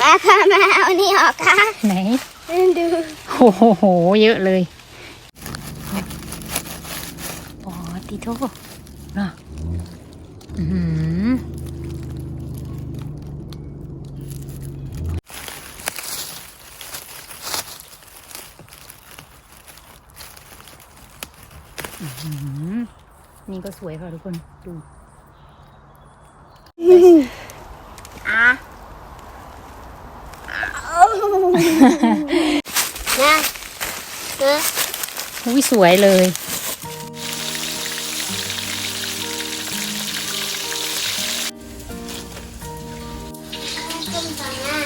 มาค่ะมาเอานี่ออกค่ะไหนดูโอ้โห เยอะเลยปอติโทนะอือหืออื้อหือนี่ก็สวยค่ะทุกคน ดู อะ นะเอออุ้ยสวยเลย ต้มตำหน้า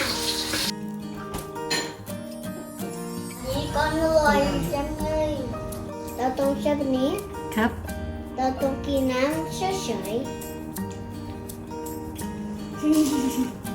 นี่ก็อร่อยจังเลยเราต้องใช้แบบนี้ ครับ เราต้องกินน้ำเฉยๆ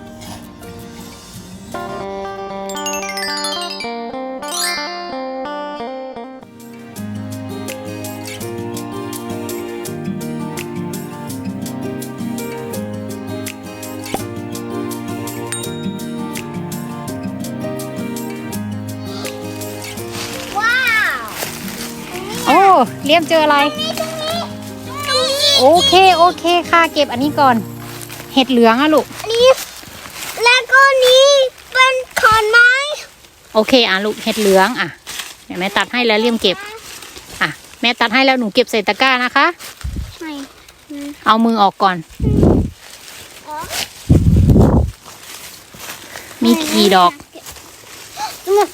ยมเจออะไรนี่ตรงนี้ตรงนี้โอเคโอเคค่ะเก็บอันนี้ก่อน เห็ดเหลืองอะลูกอันนี้แล้วก็นี้เป็นขอนไม้ โอเคอะลูกเห็ดเหลืองอะเดี๋ยวแม่ตัดให้แล้วเรียมเก็บ อะ แม่ตัดให้แล้วหนูเก็บใส่ตะกร้านะคะไม่เอามือออกก่อนอ๋อมีกี่ดอก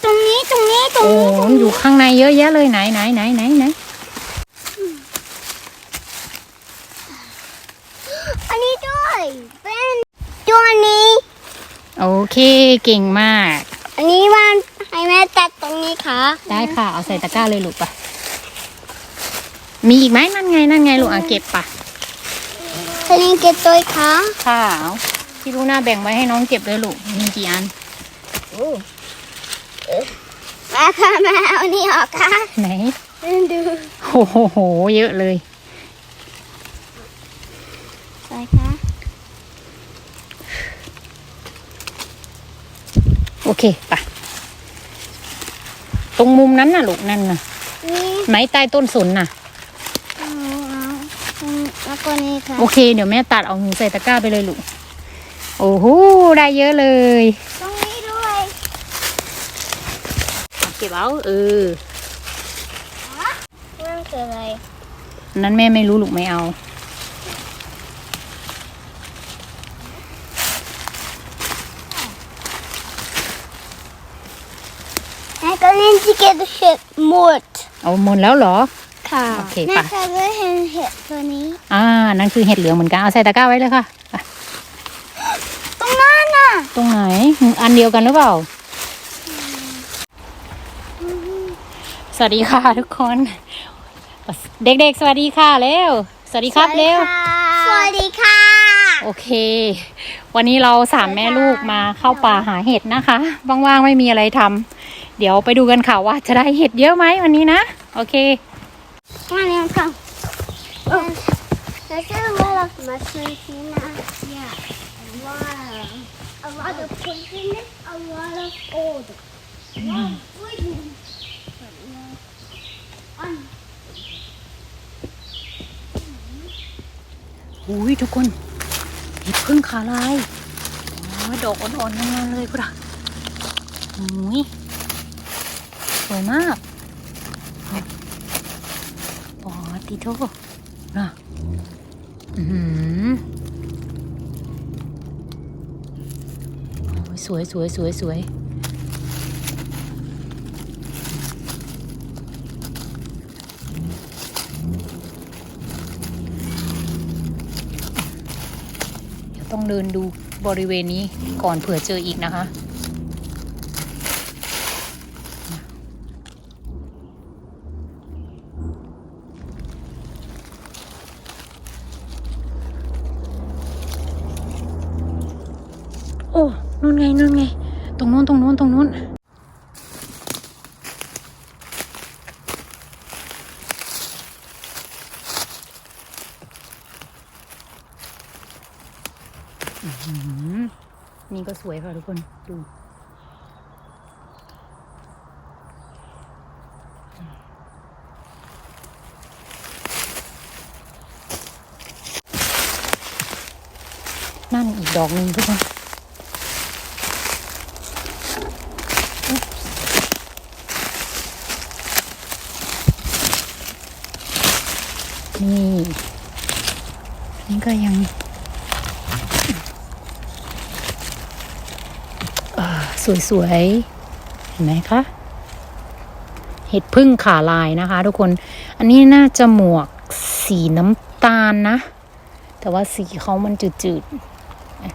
ตรงนี้ตรงนี้ตรงโอ้นี้ตรงมันอยู่ข้างในเยอะแยะเลยไหนไหนไหนไหนไหนอันนี้ด้ว ยเป็นตัวนี้ โอเคเก่งมาก อันนี้วันให้แม่ตัดตรงนี้ค่ะ ได้ค่ะ เอาใส่ตะกร้าเลยลูกไปะมีอีกไหมนั่นไงนั่นไงลูกอะเก็บปะอันนี้เก็บตัวค่ะค่ะเอาพี่ลูกหน้าแบ่งไว้ให้น้องเก็บเลยลูกมีกี่อันมาค่ะมาเอานี่ออกค่ะไหนดูโอ้โหเยอะเลย ใส่ค่ะ โอ เคไปะตรงมุมนั้นน่ะลูกนั่นน่ะนี่ไหมใต้ต้นสนน่ะ เอาเอาแล้วก็นี่ค่ะโอเค เดี๋ยวแม่ตัดเอาหนูใส่ตะกร้าไปเลยลูก โอ้โหได้เยอะเลย ตรงนี้ด้วยเก็บเอาเออ นั่นคืออะไร นั้นแม่ไม่รู้ลูกไม่เอา แล้ว ก็นี่จะเก็บเห็ดหมด เอาหมดแล้วเหรอ ค่ะโอเคแม่ไปเคยได้เห็นเห็ดตัวนี้ อ่า นั่นคือเห็ดเหลืองเหมือนกัน เอาใส่ตะกร้าไว้เลยค่ะไปตรงนั้นน่ะตรงไหน อันเดียวกันหรือเปล่า สวัสดีค่ะทุกคน เด็กๆ สวัสดีค่ะเร็ว สวัสดีครับเร็ว สวัสดีค่ะ โอเค วันนี้เราสามแม่ลูกมาเข้าป่าหาเห็ดนะคะ ว่างๆ ไม่มีอะไรทำ เดี๋ยวไปดูกันค่ะว่าจะได้เห็ดเยอะไหมวันนี้นะ โอเคมาเร็วค่ะแล้วก็ว่าเรามาซื้อที่นะ Yeah wow a lot of poisonous a lot of gold wow poison อุ้ยทุกคนเห็ดพึ่งขาลายโอ้ยดอกอ่อนๆทั้งนั้นเลยพุทธะอุ้ยส วยมากปอติโทนะอือหือโอ้ยสวยสวยสวยสวยเดี๋ยวต้องเดินดูบริเวณนี้ก่อนเผื่อเจออีกนะคะ โอ้นู่นไงนู่นไง ตรงนู้นตรงนู้นตรงนู้น อื้อหือนี่ก็ สวยค่ะทุกคน ดู นั่นอีกดอกหนึ่งทุกคนนี่ นี่ก็ยังเอ่อ สวยๆ เห็นไหมคะ เห็ดพึ่งขาลายนะคะ ทุกคน อันนี้น่าจะหมวกสีน้ำตาลนะ แต่ว่าสีเขามันจืดๆอะ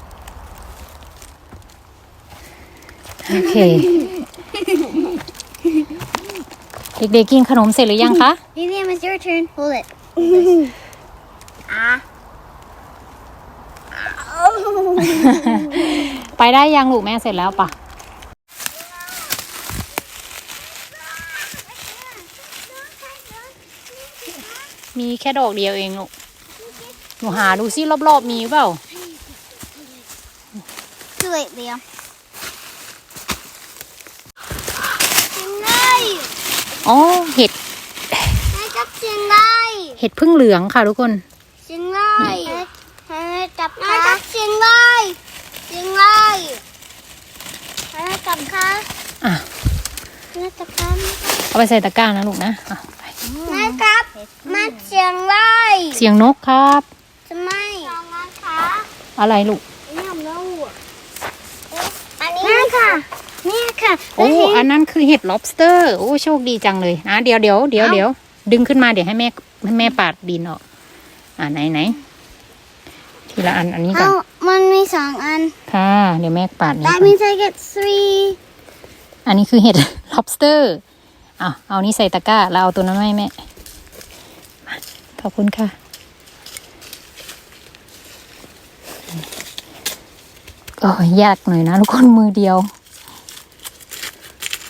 โอเค เด็กๆกินขนมเสร็จหรือยังคะ Vivian, it's your turn. Hold it. ah. ไปได้ยังลูกแม่เสร็จแล้วปะ มีแค่ดอกเดียวเองลูกหนูหาดูซิรอบๆมีหรือเปล่า Too late, Leo. Tonight. อ๋อเห็ด I got tonight. เห็ดพึ่งเหลืองค่ะทุกคน Tonight. I got tonight. Tonight. I got car. อะ I got car. เอาไปใส่ตะกร้านะลูกนะอะไป I got my tonight. เสียงนกครับ Tonight. อะไรลูกอันนี้ค่ะนี่ค่ะโอ้อันนั้นคือเห็ด lobster โอ้โชคดีจังเลยนะเดี๋ยวเดี๋ยวเดี๋ยวเดี๋ยวดึงขึ้นมาเดี๋ยวให้แม่ให้แม่ปาดดินออกอ่าไหนไหนทีละอันอันนี้ก่อเอ้านมันมีสองอันค่ะ เดี๋ยวแม่ปาดนี้ That ก่อน means I get three อันนี้คือเห็ด lobster อะเอานี้ใส่ตะกร้าแล้วเอาตัวนั้นมาให้แม่มา ขอบคุณค่ะ ก็ยากหน่อยนะทุกคนมือเดียว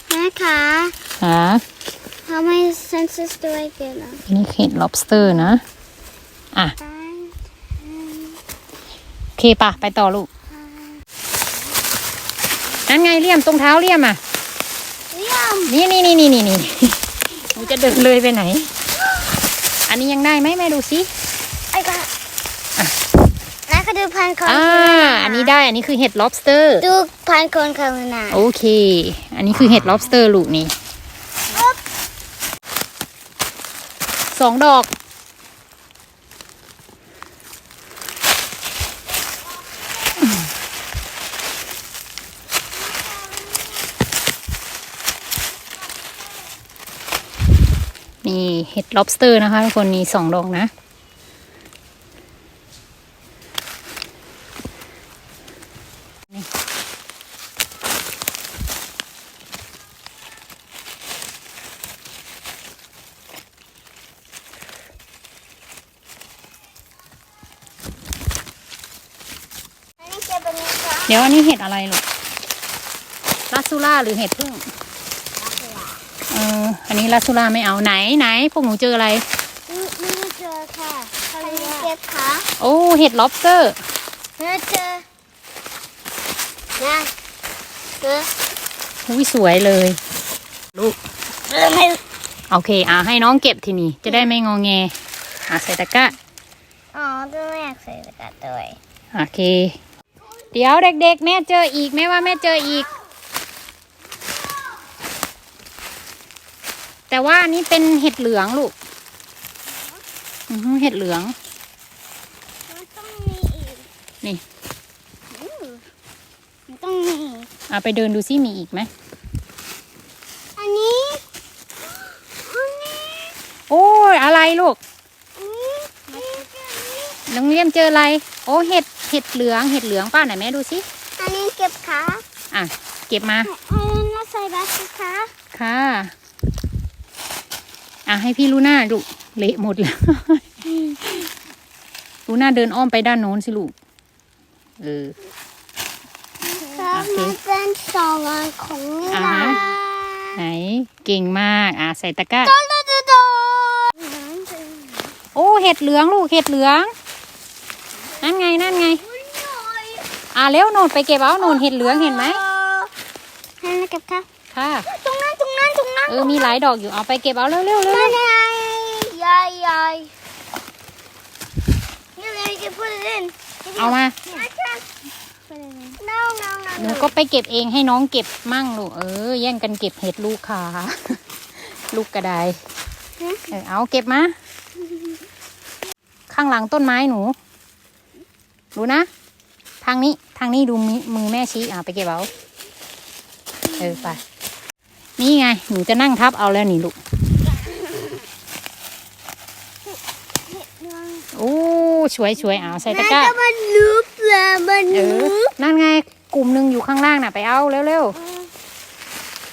แม่คะหา How many senses do I get อะอันนี้เห็ด lobster นะ อะ โอเคปะไปต่อลูก นั่นไงเลี่ยมตรงเท้าเลี่ยมอะเยี่ยม นี่นี่นี่นี่นี่นี่หนูจะเดินเลยไปไหน อันนี้ยังได้ไหมแม่ดูสิไอ้ก็แม่ก็ดูพันคนอ่าอันนี้ได้อันนี้คือเห็ด lobster ดูพันคนกันนะโอเค อันนี้คือเห็ด lobster ลูกนี่สองดอก นี่เห็ด lobster นะคะทุกคนนี่สองดอกนะอันนี้เก็บอันนี้ค่ะเดี๋ยวอันนี้เห็ดอะไรลูกลาซูล่าหรือเห็ดพึ่ง เอออันนี้ลาซูล่าไม่เอาไหนไหนพวกหนูเจออะไร ไม่ไม่เจอค่ะอันนี้เก็บค่ะโอ้เห็ด lobster แม่เจอนะเจออุ้ยสวยเลย ลูกเออไม่โอเคอ่าให้น้องเก็บทีนี้จะได้ไม่งอแงอ่าใส่ตะกร้าอ๋อตัวไม่อยากใส่ตะกร้าด้วยโอเค เดี๋ยวเด็กๆ แม่เจออีกแม่ว่าแม่เจออีก แต่ว่าอันนี้เป็นเห็ดเหลืองลูกอือหือเห็ดเหลือง มันต้องมีอีกนี่อืมมันต้องมีอีกอ่าไปเดินดูซิมีอีกไหมอันนี้อันนี้โอ้ยอะไรลูกอันนี้อันนี้อันนี้น้องเลี่ยมเจออะไร โอ้เห็ดเห็ดเหลืองเห็ดเหลืองป้าไหนแม่ดูซิอันนี้เก็บขาอะเก็บมาอันนี้ใส่บาสขาค่ะ อะให้พี่ลูน่าลูกเละหมดแล้วลูน่าเดินอ้อมไปด้านโน้นสิลูก เออครับโอเคมันเป็นสองอันของนี่อ่านะฮะไหน เก่งมาก อะใส่ตะกร้าโดนโดนโดนโดนโอ้เห็ดเหลืองลูกเห็ดเหลือง นั่นไงนั่นไง อ่าเร็วโนนไปเก็บเอาโนนเห็ดเหลืองเห็นไหมให้มาเก็บค่ะค่ะ ตรงนั้นตรงนั้น ตรงนั้นเออมีหลายดอกอยู่เอาไปเก็บเอาเร็วเร็วเร็วไม่ได้ยายยายนี่เลย you put it in เอามา I can't put it in no no no หนู no ก็ไปเก็บเองให้น้องเก็บมั่งลูกเออแย่งกันเก็บเห็ดลูกค่ะ ลูกกระไดเออเอาเก็บมา ข้างหลังต้นไม้หนู ดูนะ ทางนี้ทางนี้ดูมิมือแม่ชี้อะไปเก็บเอา เออไป นี่ไง หนูจะนั่งทับเอาแล้วนี่ลูก โอ้สวยสวยเอาใส่ตะกร้าแม่มันลูบแล้วมันเอลูอบนั่นไงกลุ่มหนึ่งอยู่ข้างล่างน่ะไปเอาเร็ว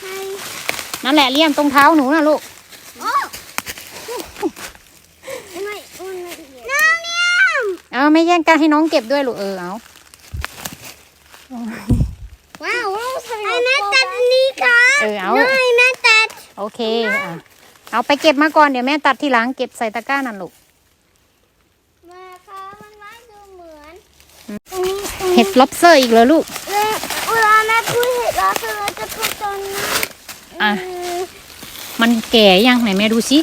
ให้ๆนั่นแหละเลี่ยมตรงเท้าหนูนะลูกโอ้ไม่อุ่นน้าเนี่ยเอาไม่แย่งกันให้น้องเก็บด้วยลูกเออเอา ว้าวไอ้แม่ตัดนี่ค่ะ เออเอาน้ยแม่ตัดโอเคอะเอาไปเก็บมาก่อนเดี๋ยวแม่ตัดทีหลังเก็บใส่ตะกร้านั่นลูกมาค่ะมันไม่ดูเหมือนเห็ดล็อบสเตอร์อีกเลยลูกเวลาแม่พูดเห็ดเราเราจะพูดตอนนั้นอะมันแก่ยังไหนแม่ดูสิ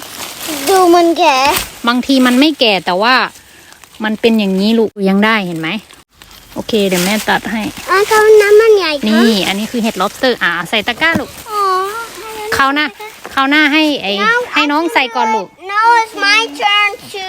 ดูมันแก่ บางทีมันไม่แก่แต่ว่า มันเป็นอย่างนี้ลูกยังได้เห็นไหม โอเค เดี๋ยวแม่ตัดให้อะเขาน้ำมันใหญ่ค่ะนี่ อันนี้คือเห็ดล็อบสเตอร์อะใส่ตะกร้าลูกอ๋อเขาวหน้าเขาวหน้าให้ไอ้ให้น้องใส่ก่อนลูก Now it's my turn to